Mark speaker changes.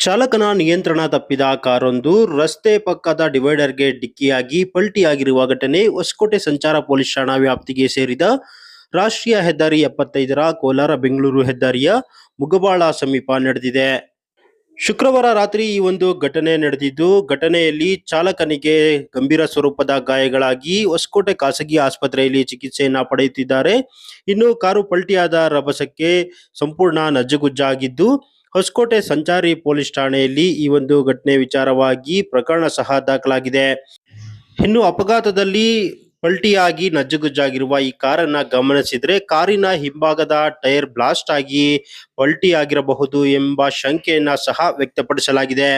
Speaker 1: ಚಾಲಕನ ನಿಯಂತ್ರಣ ತಪ್ಪಿದ ಕಾರೊಂದು ರಸ್ತೆ ಪಕ್ಕದ ಡಿವೈಡರ್ಗೆ ಡಿಕ್ಕಿಯಾಗಿ ಪಲ್ಟಿಯಾಗಿರುವ ಘಟನೆ ಹೊಸಕೋಟೆ ಸಂಚಾರ ಪೊಲೀಸ್ ಠಾಣಾ ವ್ಯಾಪ್ತಿಗೆ ಸೇರಿದ ರಾಷ್ಟ್ರೀಯ ಹೆದ್ದಾರಿ ಎಪ್ಪತ್ತೈದರ ಕೋಲಾರ ಬೆಂಗಳೂರು ಹೆದ್ದಾರಿಯ ಮುಗಬಾಳ ಸಮೀಪ ನಡೆದಿದೆ. ಶುಕ್ರವಾರ ರಾತ್ರಿ ಈ ಒಂದು ಘಟನೆ ನಡೆದಿದ್ದು, ಘಟನೆಯಲ್ಲಿ ಚಾಲಕನಿಗೆ ಗಂಭೀರ ಸ್ವರೂಪದ ಗಾಯಗಳಾಗಿ ಹೊಸಕೋಟೆ ಖಾಸಗಿ ಆಸ್ಪತ್ರೆಯಲ್ಲಿ ಚಿಕಿತ್ಸೆಯನ್ನ ಪಡೆಯುತ್ತಿದ್ದಾರೆ. ಇನ್ನು ಕಾರು ಪಲ್ಟಿಯಾದ ರಭಸಕ್ಕೆ ಸಂಪೂರ್ಣ ನಜ್ಜುಗುಜ್ಜಾಗಿದ್ದು ಹೊಸಕೋಟೆ ಸಂಚಾರಿ ಪೊಲೀಸ್ ಠಾಣೆಯಲ್ಲಿ ಈ ಒಂದು ಘಟನೆ ವಿಚಾರವಾಗಿ ಪ್ರಕರಣ ಸಹ ದಾಖಲಾಗಿದೆ. ಇನ್ನು ಅಪಘಾತದಲ್ಲಿ ಪಲ್ಟಿಯಾಗಿ ನಜ್ಜುಗುಜ್ಜಾಗಿರುವ ಈ ಕಾರನ್ನ ಗಮನಿಸಿದ್ರೆ ಕಾರಿನ ಹಿಂಭಾಗದ ಟೈರ್ ಬ್ಲಾಸ್ಟ್ ಆಗಿ ಪಲ್ಟಿ ಆಗಿರಬಹುದು ಎಂಬ ಶಂಕೆಯನ್ನ ಸಹ ವ್ಯಕ್ತಪಡಿಸಲಾಗಿದೆ.